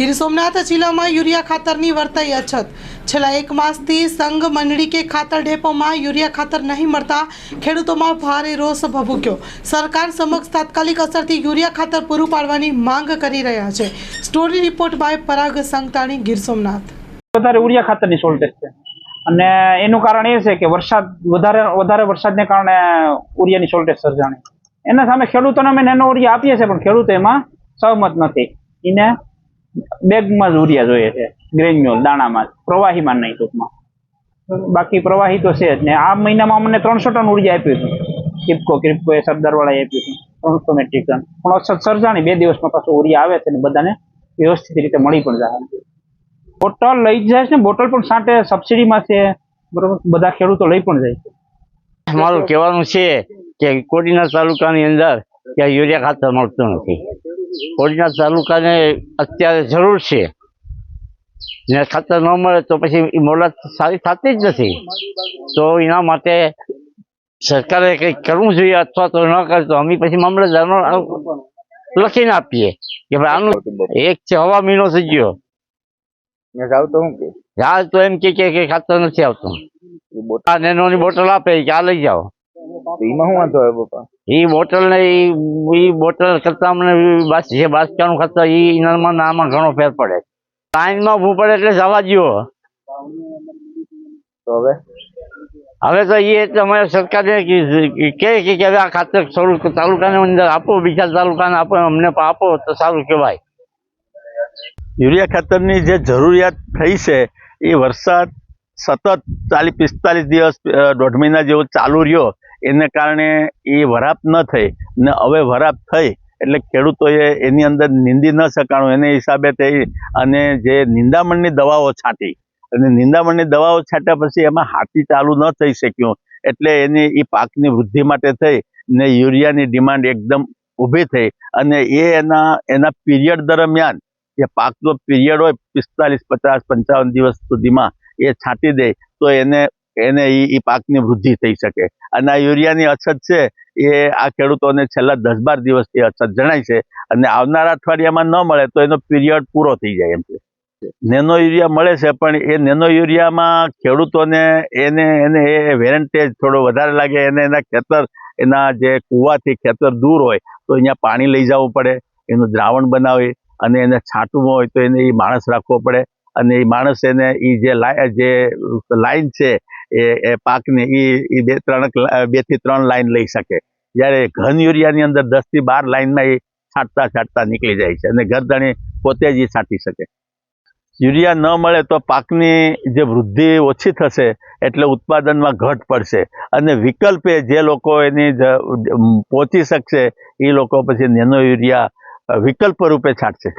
ગીર સોમનાથ જિલ્લામાં યુરિયા ખાતરની વર્તાઈ અછત. છેલ્લા એક માસથી સંઘ મંડળી કે ખાતર ડેપોમાં યુરિયા ખાતર નહીં મળતા ખેડૂતોમાં ભારે રોષ ભભૂક્યો. સરકાર સમક્ષ તાત્કાલિક અસરથી યુરિયા ખાતર પૂરું પાડવાની માંગ કરી રહ્યા છે. Story report by Parag Sangtani Gir Somnath. વધારે યુરિયા ખાતરની શોર્ટેજ છે. અને એનું કારણ એ છે કે વરસાદ વધારે વધારે વરસાદને કારણે યુરિયાની શોર્ટેજ સર્જાણી. એના સામે ખેડૂતોને અમે નેનો યુરિયા આપીએ છીએ, પણ ખેડૂતો એમાં સહમત નથી. એને બેગમાં જ ઉરિયા જોઈએ છે ગ્રેન્યુઅલ દાણામાં પ્રવાહીમાં નહીં ટૂંકમાં. બાકી પ્રવાહી તો છે જ ને, આ મહિનામાં અમને ત્રણસો ટન ઊર્જા આપ્યું હતું. કિપકો કિપકો એ સરદારવાળાએ આપ્યું હતું, ત્રણસો મેટ્રિક ટન. પણ અછત સર્જાણી, બે દિવસમાં પાછું ઉરિયા આવે છે ને બધાને વ્યવસ્થિત રીતે મળી પણ જાય. બોટલ લઈ જાય છે ને, બોટલ પણ સાથે સબસિડીમાં છે, બરોબર? બધા ખેડૂતો લઈ પણ જાય છે. મારું કહેવાનું છે કે કોડીના તાલુકાની અંદર ત્યાં યુરિયા ખાતર મળતું નથી. કોડીનાર તાલુકાને અત્યારે જરૂર છે. ને ખાતર ન મળે તો પછી મોલત સારી થતી જ નથી. તો એના માટે સરકારે કંઈક કરવું જોઈએ અથવા તો ન કરે તો અમે પછી મામલતદારનો લખીને આપીએ. કે ભાઈ આનું એક છે હવા મહિનો થઈ ગયો. હાલ તો એમ કે કે ખાતર નથી આવતું. આ નેનોની બોટલ આપે કે આ લઈ જાઓ. એમાં શું વાંધો આવ્યો બાપા એ બોટલ ને એ બોટલ કરતા અમને બાસ જે બાસકાનું ખાતર એ ઇનરમાં નામાં ઘણો ફેર પડે. લાઈનમાં ઉભું પડે એટલે જવા દ્યો તો હવે? હવે તો એ અમારે સરકારે કીધું કે કે કે હવે આ ખાતર થોડુંક તાલુકાની અંદર આપો બીજા તાલુકાને આપો અમને પણ આપો તો સારું કહેવાય. યુરિયા ખાતરની જે જરૂરિયાત થઈ છે એ વરસાદ સતત ચાલીસ પિસ્તાલીસ દિવસ દોઢ મહિના જેવો ચાલુ રહ્યો. એને કારણે એ વરાપ ન થઈ ને હવે વરાપ થઈ એટલે ખેડૂતોએ એની અંદર નીંદી ન શકાણું. એને હિસાબે તે અને જે નિંદામણની દવાઓ છાંટી અને નિંદામણની દવાઓ છાંટ્યા પછી એમાં હાથી ચાલુ ન થઈ શક્યું એટલે એની એ પાકની વૃદ્ધિ માટે થઈ ને યુરિયાની ડિમાન્ડ એકદમ ઊભી થઈ અને એ એના એના પીરિયડ દરમિયાન જે પાકનો પીરિયડ હોય પિસ્તાલીસ, પચાસ, પંચાવન દિવસ સુધીમાં એ છાંટી દે તો એને એને એ પાકની વૃદ્ધિ થઈ શકે. અને આ યુરિયાની અછત છે, એ આ ખેડૂતોને છેલ્લા દસ બાર દિવસથી અછત જણાય છે અને આવનારા અઠવાડિયામાં ન મળે તો એનો પીરિયડ પૂરો થઈ જાય એમ છે. નેનો યુરિયા મળે છે, પણ એ નેનો યુરિયામાં ખેડૂતોને એને એને એ વેરંટેજ થોડો વધારે લાગે, એને એના ખેતર, એના જે કૂવાથી ખેતર દૂર હોય, તો અહીંયા પાણી લઈ જવું પડે, એનું દ્રાવણ બનાવી અને એને છાંટવું હોય તો એને એ માણસ રાખવો પડે. અને એ માણસ એને એ જે જે લાઈન છે એ એ પાકની એ એ બે ત્રણ બેથી ત્રણ લાઈન લઈ શકે. જ્યારે ઘન યુરિયાની અંદર દસથી બાર લાઈનમાં એ છાંટતા છાંટતા નીકળી જાય છે અને ગરદણી પોતે જ એ છાંટી શકે. યુરિયા ન મળે તો પાકની જે વૃદ્ધિ ઓછી થશે એટલે ઉત્પાદનમાં ઘટ પડશે અને વિકલ્પે જે લોકો એની પહોંચી શકશે એ લોકો પછી નેનો યુરિયા વિકલ્પ રૂપે છાંટશે.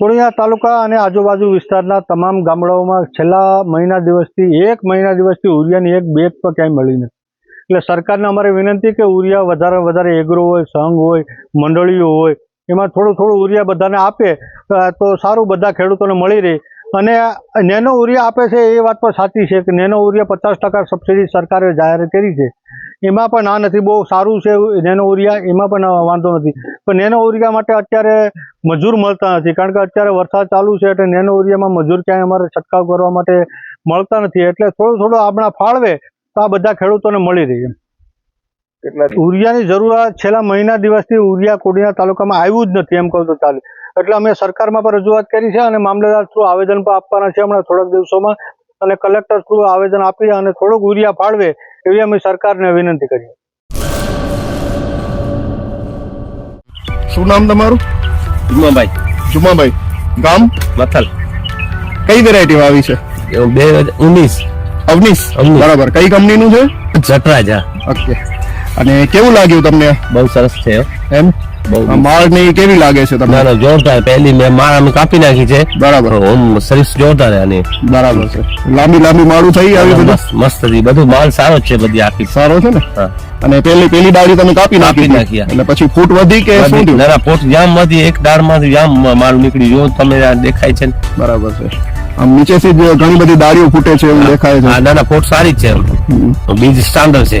કોળિયા તાલુકા અને આજુબાજુ વિસ્તારના તમામ ગામડાઓમાં છેલ્લા મહિના દિવસથી, એક મહિના દિવસથી ઉરિયાની એક બેગ પણ ક્યાંય મળી નથી. એટલે સરકારને અમારી વિનંતી કે ઉરિયા વધારે વધારે એગ્રો હોય, સંઘ હોય, મંડળીઓ હોય, એમાં થોડું થોડું ઉરિયા બધાને આપે તો સારું બધા ખેડૂતોને મળી રહે. અને નેનો ઉરિયા આપે છે એ વાત પણ સાચી છે કે નેનો ઉરિયા પચાસ સબસિડી સરકારે જાહેર કરી છે. એમાં પણ આ નથી બહુ સારું છે નેનો ઉરિયા એમાં પણ વાંધો નથી. પણ નેનો ઉરિયા માટે અત્યારે મજૂર મળતા નથી કારણ કે અત્યારે વરસાદ ચાલુ છે એટલે નેનો ઓરિયામાં મજૂર ક્યાંય અમારે છંટકાવ કરવા માટે મળતા નથી. એટલે થોડું થોડું આપણા ફાળવે તો આ બધા ખેડૂતોને મળી રહે. ઉરિયાની જરૂરિયાત છેલ્લા મહિના દિવસથી ઉરિયા કોડીના તાલુકામાં આવ્યું જ નથી એમ કહું તો ચાલે. એટલે અમે સરકારમાં પણ રજૂઆત કરી છે અને મામલેદાર થ્રુ આવેદન પણ આપવાના છે હમણાં થોડાક દિવસોમાં. અને કલેક્ટર થ્રુ આવેદન આપી અને થોડુંક ઉરિયા ફાળવે એવી અમે સરકારને વિનંતી કરીએ શું નામ તમારું? જુમાભાઈ. જુમાભાઈ. ગામ? મથલ કઈ વેરાયટી આવી છે? બે હજાર ઉન્નીસ. અવનીશ. અવનીશ. બરાબર. કઈ કંપનીનું છે? જટરાજા. ઓકે અને કેવું લાગ્યું તમને? બહુ સરસ છે એમ? બહુ આ માળની કેવી લાગે છે તમને? ના જોરદાર. પહેલી મેં માળ અમે કાપી નાખી છે. બરાબર. ઓમ સર્વિસ જોરદાર આની. બરાબર છે. લાંબી લાંબી માળું થઈ આવી બધું? મસ્ત બધું માલ સારો છે બધી આખી. સારો છે ને? અને પેલી પેલી ડાળી તમે કાપી નાખી. નાખી, એટલે પછી ફૂટ વધી કે શું થયું? ના ના પોટ જામ વધી. એક દાળમાંથી જામ માલ નીકળી જો તમે દેખાય છે ને. બરાબર છે. આમ નીચેથી ઘણી બધી ડાળીઓ ફૂટે છે એવું દેખાય છે. ના ના પોટ સારી જ છે. બીજ સ્ટાન્ડર્ડ છે.